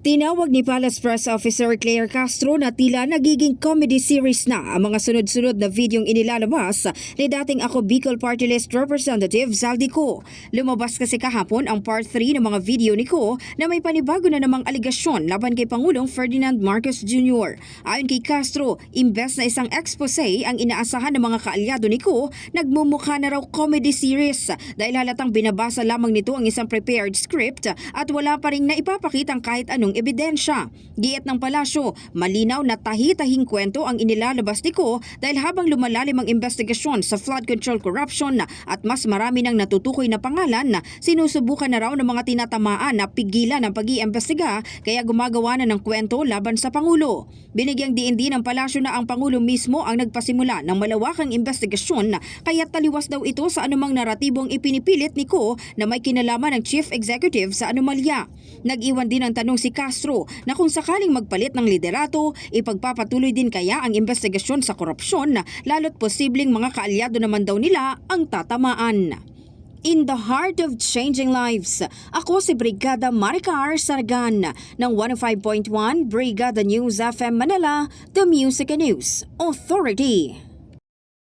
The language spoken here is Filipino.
Tinawag ni Palace Press Officer Claire Castro na tila nagiging comedy series na ang mga sunod-sunod na videong inilalabas ni dating ako Bicol Party List Representative Zaldi Co. Lumabas kasi kahapon ang part 3 ng mga video ni Co na may panibago na namang aligasyon laban kay Pangulong Ferdinand Marcos Jr. Ayon kay Castro, imbes na isang expose ang inaasahan ng mga kaalyado ni Co, nagmumukha na raw comedy series dahil halatang binabasa lamang nito ang isang prepared script at wala pa rin naipapakitang kahit anong ebidensya. Giit ng palasyo, malinaw na tahi-tahing kwento ang inilalabas ni Ko dahil habang lumalalim ang investigasyon sa flood control corruption at mas marami ng natutukoy na pangalan, sinusubukan na raw ng mga tinatamaan na pigilan ang pag-iimbestiga kaya gumagawa na ng kwento laban sa Pangulo. Binigyang din ng palasyo na ang Pangulo mismo ang nagpasimula ng malawakang investigasyon kaya taliwas daw ito sa anumang naratibong ipinipilit ni Ko na may kinalaman ng Chief Executive sa anomalya. Nag-iwan din ng tanong si Castro na kung sakaling magpalit ng liderato, ipagpapatuloy din kaya ang investigasyon sa korupsyon lalo't posibleng mga kaalyado naman daw nila ang tatamaan. In the heart of changing lives, ako si Brigada Maricar Sargan ng 105.1 Brigada News FM Manila, The Music and News Authority.